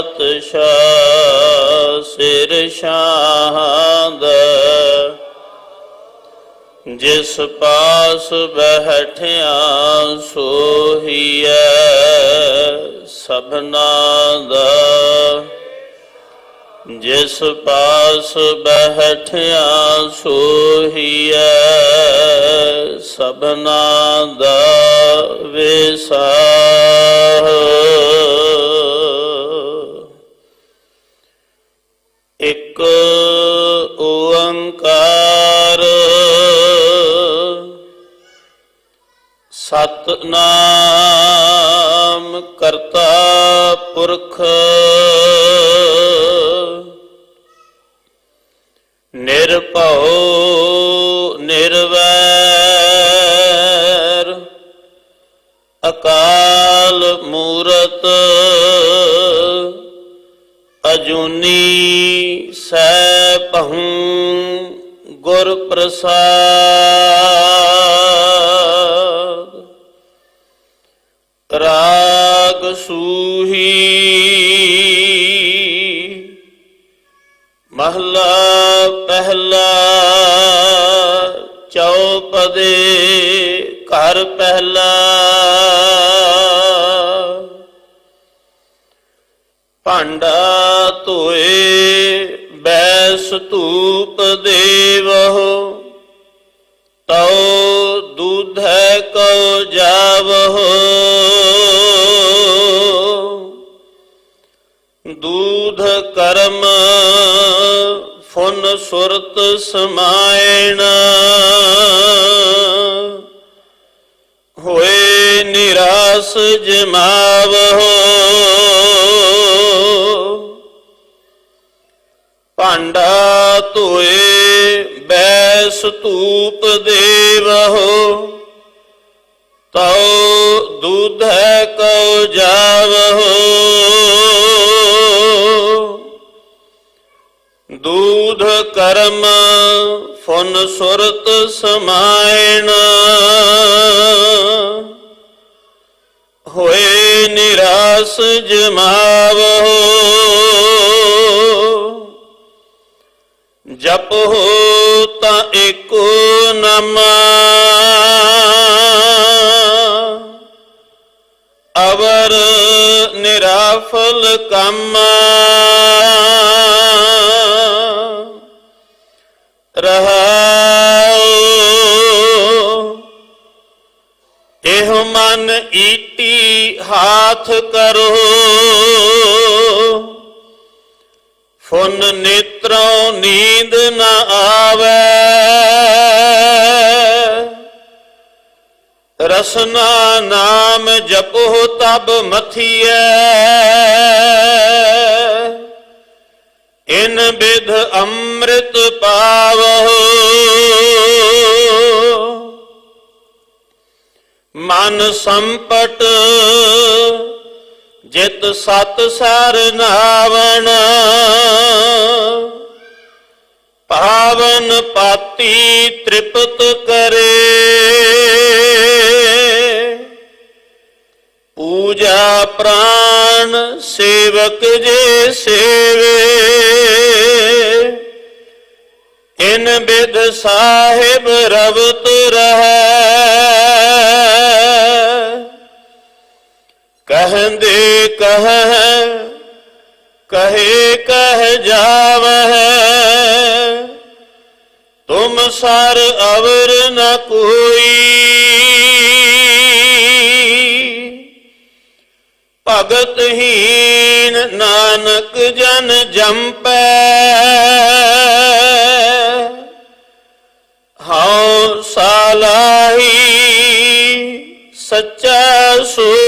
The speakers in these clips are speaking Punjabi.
ਪਾਤਸ਼ਾਹ ਸਿਰ ਸ਼ਾਹਦ ਜਿਸ ਪਾਸ ਬਹਿਠਿਆ ਸੋਹੀਐ ਸਭਨਾ ਦਾ। ਜਿਸ ਪਾਸ ਬਹਿਠਿਆ ਸੋਹੀਐ ਸਭਨਾ ਦਾ ਵਿਸਾਹ ਸਤਨਾਮ ਕਰਤਾ ਪੁਰਖ। ਨਿਰਭਉ ਨਿਰਵੈਰ ਅਕਾਲ ਮੂਰਤ ਅਜੂਨੀ ਸੈ ਭਉ ਗੁਰ ਪ੍ਰਸਾਦ ਰਾਗ ਸੂਹੀ। ਮਹਲਾ ਪਹਿਲਾ ਚੌਪਦੇ, ਘਰ ਪਹਿਲਾ। ਭਾਂਡਾ ਧੋਏ, ਬੈਸ ਧੂਪ ਦੇਵਹੁ। ਤਉ ਦੁਧੈ ਕਉ ਜਾਵਹੁ। ਸੁਰਤ ਸਮਾਇਣ। ਹੋਏ ਨਿਰਾਸ ਜਮਾਵਹੁ। ਭਾਂਡਾ ਧੋਏ ਬੈਸ ਧੂਪ ਦੇਵਹੁ। ਤਉ ਦੁਧੈ ਕਉ ਜਾਵਹੁ। ਦੂਧ ਕਰਮ ਫੁਨ ਸੁਰਤ ਸਮਾਇਣ। ਹੋਏ ਨਿਰਾਸ ਜਮਾਵਹੁ। ਜਪ ਹੋ ਤਾਂ ਏਕੋ ਨਾਮਾ। ਅਵਰ ਨਿਰਾਫਲ ਕੰਮ। ਮਨ ਈਟੀ ਹਾਥ ਕਰੋ। ਫੁਨ ਨੇਤਰੋਂ ਨੀਂਦ ਨਾ ਆਵੇ। ਰਸਨਾ ਨਾਮ ਜਪੋ ਤਬ ਮਥੀਐ। ਇਨ ਬਿਧ ਅੰਮ੍ਰਿਤ ਪਾਵਹੁ। ਮਨ ਸੰਪਟ, ਜਿਤ ਸਤ ਸਰਨਾਵਣ ਪਾਵਨ ਪਾਤੀ ਤ੍ਰਿਪਤ ਕਰੇ। ਪੂਜਾ ਪ੍ਰਾਣ ਸੇਵਕ ਜੇ ਸੇਵੇ। ਇਨ ਬਿਦ ਸਾਹਿਬ ਰਵਤ ਰਹੈ। ਕਹੰਦੇ ਕਹ, ਕਹੇ ਕਹਿ ਜਾਵਹਿ। ਤੁਮ ਸਰ ਅਵਰ ਨ ਕੋਈ। ਭਗਤ ਹੀਨ ਨਾਨਕ ਜਨ ਜੰਪੈ। ਹਉ ਸਾਲਾਹੀ ਸੱਚਾ ਸੋਈ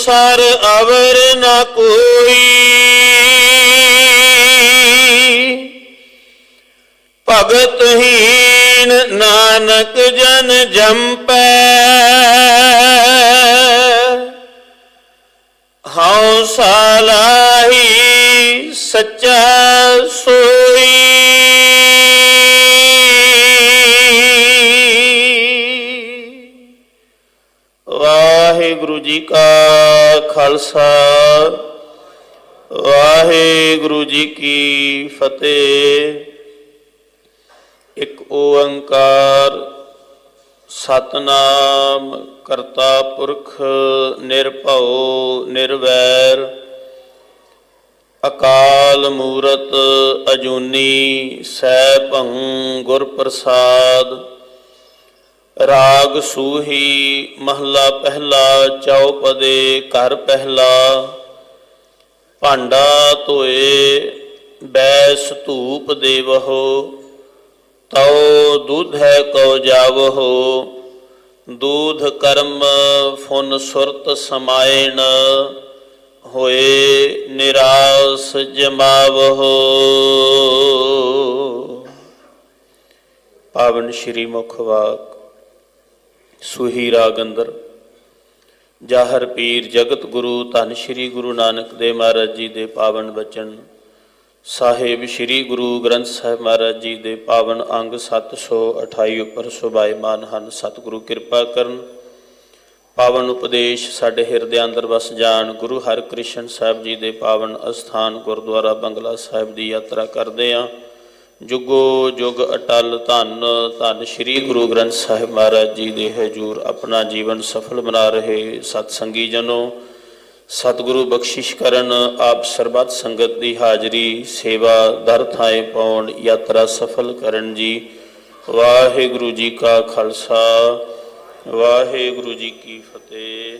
ਤੁਮ ਸਰ ਅਵਰ ਨਾ ਕੋਈ। ਭਗਤ ਹੀਨ ਨਾਨਕ ਜਨ ਜੰਪੈ। ਹਉ ਸਾਲਾਹੀ ਸੱਚਾ ਸੋਈ। ਜੀ ਕਾ ਖਾਲਸਾ, ਵਾਹਿਗੁਰੂ ਜੀ ਕੀ ਫਤਿਹ। ਇੱਕ ਓੰਕਾਰ ਸਤਨਾਮ ਕਰਤਾ ਪੁਰਖ ਨਿਰਭਉ ਨਿਰਵੈਰ, ਅਕਾਲ ਮੂਰਤ ਅਜੂਨੀ ਸੈਭੰ ਗੁਰ ਪ੍ਰਸਾਦ ਰਾਗ ਸੂਹੀ ਮਹਲਾ ਪਹਿਲਾ ਚੌਪਦੇ ਘਰ ਪਹਿਲਾ। ਭਾਂਡਾ ਧੋਏ, ਬੈਸ ਧੂਪ ਦੇਵਹੋ। ਤਉ ਦੁਧੈ ਕਉ ਜਾਵਹੋ। ਦੂਧ ਕਰਮ ਫੁਨ ਸੁਰਤ ਸਮਾਇਣ। ਹੋਏ ਨਿਰਾਸ ਜਮਾਵਹੋ। ਪਾਵਨ ਸ਼੍ਰੀ ਮੁਖ ਵਾਕ। ਸੁਹੀ ਰਾਗੰਦਰ ਜਾਹਰ ਪੀਰ ਜਗਤ ਗੁਰੂ ਧੰਨ ਸ਼੍ਰੀ ਗੁਰੂ ਨਾਨਕ ਦੇਵ ਮਹਾਰਾਜ ਜੀ ਦੇ ਪਾਵਨ ਬਚਨ। ਸਾਹਿਬ ਸ੍ਰੀ ਗੁਰੂ ਗ੍ਰੰਥ ਸਾਹਿਬ ਮਹਾਰਾਜ ਜੀ ਦੇ ਪਾਵਨ ਅੰਗ 728 ਉੱਪਰ ਸੁਭਾਈਮਾਨ ਹਨ, ਸਤਿਗੁਰੂ ਕਿਰਪਾ ਕਰਨ। ਪਾਵਨ ਉਪਦੇਸ਼ ਸਾਡੇ ਹਿਰਦੇ ਅੰਦਰ ਵਸ ਜਾਣ, ਗੁਰੂ ਹਰਿਕ੍ਰਿਸ਼ਨ ਸਾਹਿਬ ਜੀ ਦੇ ਪਾਵਨ ਅਸਥਾਨ ਗੁਰਦੁਆਰਾ ਬੰਗਲਾ ਸਾਹਿਬ ਦੀ ਯਾਤਰਾ ਕਰਦੇ ਆਂ। ਜੁਗੋ ਜੁਗ ਅਟਲ ਧੰਨ ਧੰਨ ਸ੍ਰੀ ਗੁਰੂ ਗ੍ਰੰਥ ਸਾਹਿਬ ਮਹਾਰਾਜ ਜੀ ਦੇ ਹਜੂਰ ਆਪਣਾ ਜੀਵਨ ਸਫਲ ਬਣਾ ਰਹੇ ਸਤ ਸੰਗੀ ਜਨੋ। ਸਤਿਗੁਰੂ ਬਖਸ਼ਿਸ਼ ਕਰਨ, ਆਪ ਸਰਬੱਤ ਸੰਗਤ ਦੀ ਹਾਜ਼ਰੀ, ਸੇਵਾ ਦਰ ਥਾਏ ਪਾਉਣ, ਯਾਤਰਾ ਸਫਲ ਕਰਨ ਜੀ। ਵਾਹਿਗੁਰੂ ਜੀ ਕਾ ਖਾਲਸਾ, ਵਾਹਿਗੁਰੂ ਜੀ ਕੀ ਫਤਿਹ।